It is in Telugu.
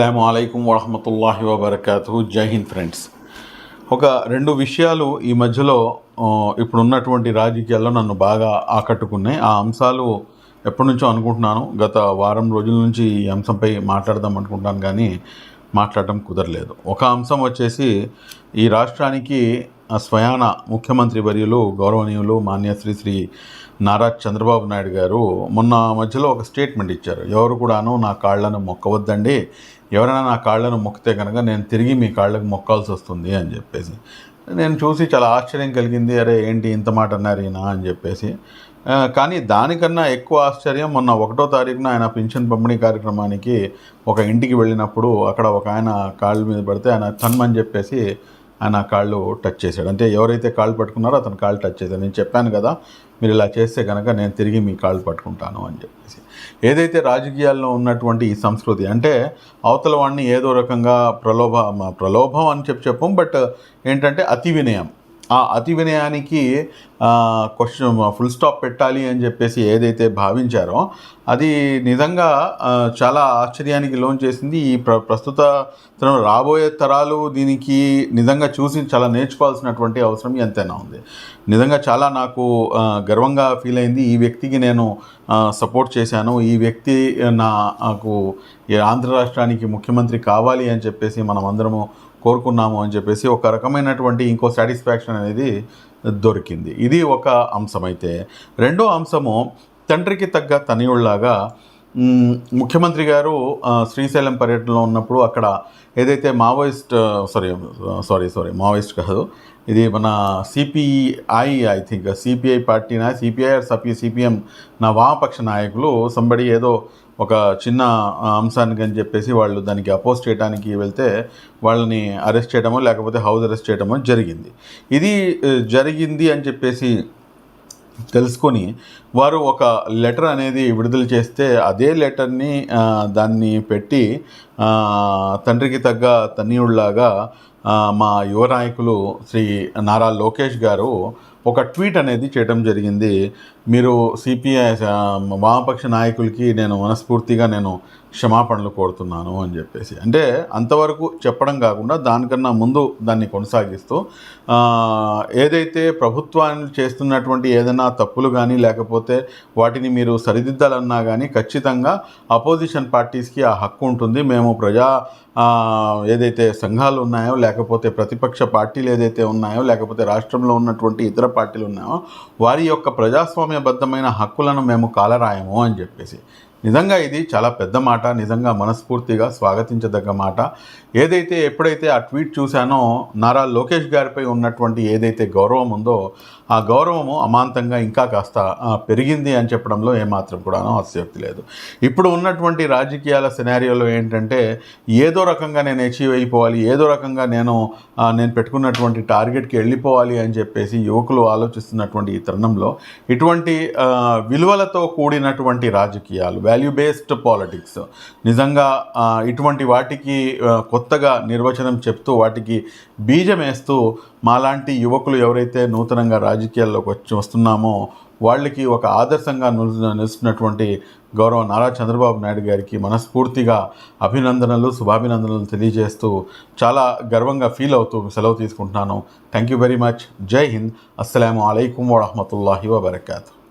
అస్సలం అయికం వరహమతుల్లాహి వబర్కాతు జై హింద్ ఫ్రెండ్స్. ఒక రెండు విషయాలు ఈ మధ్యలో ఇప్పుడున్నటువంటి రాజకీయాల్లో నన్ను బాగా ఆకట్టుకున్నాయి. ఆ అంశాలు ఎప్పటి నుంచో అనుకుంటున్నాను. గత వారం రోజుల నుంచి ఈ అంశంపై మాట్లాడదాం అనుకుంటాను కానీ మాట్లాడటం కుదరలేదు. ఒక అంశం వచ్చేసి ఈ రాష్ట్రానికి స్వయాన ముఖ్యమంత్రి వర్యులు గౌరవనీయులు మాన్యశ్రీ శ్రీ నారా చంద్రబాబు నాయుడు గారు మొన్న మధ్యలో ఒక స్టేట్మెంట్ ఇచ్చారు. ఎవరు కూడాను నా కాళ్ళను మొక్కవద్దండి. ఎవరైనా నా కాళ్ళను మొక్కితే కనుక నేను తిరిగి మీ కాళ్ళకు మొక్కాల్సి వస్తుంది అని చెప్పేసి. నేను చూసి చాలా ఆశ్చర్యం కలిగింది. అరే ఏంటి ఇంత మాట అన్నారు ఈయన అని చెప్పేసి. కానీ దానికన్నా ఎక్కువ ఆశ్చర్యం మొన్న ఒకటో తారీఖున ఆయన పింఛన్ పంపిణీ కార్యక్రమానికి ఒక ఇంటికి వెళ్ళినప్పుడు అక్కడ ఒక ఆయన కాళ్ళ మీద పడితే ఆయన తన్మని చెప్పేసి ఆయన ఆ కాళ్ళు టచ్ చేశాడు. అంటే ఎవరైతే కాళ్ళు పట్టుకున్నారో అతను కాళ్ళు టచ్ చేశాడు నేను చెప్పాను కదా మీరు ఇలా చేస్తే కనుక నేను తిరిగి మీ కాళ్ళు పట్టుకుంటాను అని చెప్పేసి. ఏదైతే రాజకీయాల్లో ఉన్నటువంటి ఈ సంస్కృతి అంటే అవతల వాడిని ఏదో రకంగా ప్రలోభ ప్రలోభం అని చెప్పి చెప్పం బట్ ఏంటంటే అతి వినయం. ఆ అతి వినయానికి క్వశ్చన్ ఫుల్ స్టాప్ పెట్టాలి అని చెప్పేసి ఏదైతే భావించారో అది నిజంగా చాలా ఆశ్చర్యానికి లోన్ చేసింది. ఈ ప్ర ప్రస్తుత తరం రాబోయే తరాలు దీనికి నిజంగా చూసి చాలా నేర్చుకోవాల్సినటువంటి అవసరం ఎంతైనా ఉంది. నిజంగా చాలా నాకు గర్వంగా ఫీల్ అయింది. ఈ వ్యక్తికి నేను సపోర్ట్ చేశాను. ఈ వ్యక్తి నా నాకు ఈ ఆంధ్ర రాష్ట్రానికి ముఖ్యమంత్రి కావాలి అని చెప్పేసి మనం అందరము కోరుకున్నాము అని చెప్పేసి ఒక రకమైనటువంటి ఇంకో సాటిస్ఫాక్షన్ అనేది దొరికింది. ఇది ఒక అంశం అయితే రెండో అంశము తండ్రికి తగ్గ తనయుళ్ళాగా ముఖ్యమంత్రి గారు శ్రీశైలం పర్యటనలో ఉన్నప్పుడు అక్కడ ఏదైతే Maoist sorry sorry sorry Maoist కాదు ఇది మన సిపిఐ ఐ థింక్ సిపిఐ పార్టీనా సిపిఐ ఆర్ సపి సిపిఎం నా వామపక్ష నాయకులు సంబడి ఏదో ఒక చిన్న అంశానికి అని చెప్పేసి వాళ్ళు దానికి అపోజ్ చేయడానికి వెళ్తే వాళ్ళని అరెస్ట్ చేయడమో లేకపోతే హౌస్ అరెస్ట్ చేయడమో జరిగింది. ఇది జరిగింది అని చెప్పేసి తెలుసుకొని వారు ఒక లెటర్ అనేది విడుదల చేస్తే అదే లెటర్ని దాన్ని పెట్టి తండ్రికి తగ్గ తన్నీయుళ్ళాగా మా యువ నాయకులు శ్రీ నారా లోకేష్ గారు ఒక ట్వీట్ అనేది చేయడం జరిగింది. మీరు సిపిఐ వామపక్ష నాయకులకి నేను మనస్ఫూర్తిగా నేను క్షమాపణలు కోరుతున్నాను అని చెప్పేసి. అంటే అంతవరకు చెప్పడం కాకుండా దానికన్నా ముందు దాన్ని కొనసాగిస్తూ ఏదైతే ప్రభుత్వాన్ని చేస్తున్నటువంటి ఏదైనా తప్పులు కానీ లేకపోతే వాటిని మీరు సరిదిద్దాలన్నా కానీ ఖచ్చితంగా అపోజిషన్ పార్టీస్కి ఆ హక్కు ఉంటుంది. మేము ప్రజా ఏదైతే సంఘాలు ఉన్నాయో లేకపోతే ప్రతిపక్ష పార్టీలు ఏదైతే ఉన్నాయో లేకపోతే రాష్ట్రంలో ఉన్నటువంటి ఇతర పార్టీలు ఉన్నాయో వారి యొక్క ప్రజాస్వామ్యబద్ధమైన హక్కులను మేము కాలరాయము అని చెప్పేసి. నిజంగా ఇది చాలా పెద్ద మాట నిజంగా మనస్ఫూర్తిగా స్వాగతించదగ్గ మాట. ఏదైతే ఎప్పుడైతే ఆ ట్వీట్ చూశానో నారా లోకేష్ గారిపై ఉన్నటువంటి ఏదైతే గౌరవం ఉందో ఆ గౌరవము అమాంతంగా ఇంకా కాస్త పెరిగింది అని చెప్పడంలో ఏమాత్రం కూడాను ఆసక్తి లేదు. ఇప్పుడు ఉన్నటువంటి రాజకీయాల సినారియోలో ఏంటంటే ఏదో రకంగా నేను అచీవ్ అయిపోవాలి ఏదో రకంగా నేను నేను పెట్టుకున్నటువంటి టార్గెట్కి వెళ్ళిపోవాలి అని చెప్పేసి యువకులు ఆలోచిస్తున్నటువంటి ఈ తరుణంలో ఇటువంటి విలువలతో కూడినటువంటి రాజకీయాలు వాల్యూ బేస్డ్ పాలిటిక్స్ నిజంగా ఇటువంటి వాటికి కొత్తగా నిర్వచనం చెప్తూ వాటికి బీజం వేస్తూ మాలాంటి యువకులు ఎవరైతే నూతనంగా రాజకీయాల్లోకి వచ్చి వస్తున్నామో వాళ్ళకి ఒక ఆదర్శంగా నిలు- నిలుస్తున్నటువంటి గౌరవ నారా చంద్రబాబు నాయుడు గారికి మనస్ఫూర్తిగా అభినందనలు శుభాభినందనలు తెలియజేస్తూ చాలా గర్వంగా ఫీల్ అవుతూ సెలవు తీసుకుంటున్నాను. థ్యాంక్ యూ వెరీ మచ్ జై హింద్. అస్సలం అయికం వరహమతుల్లాహి వబర్కాతు.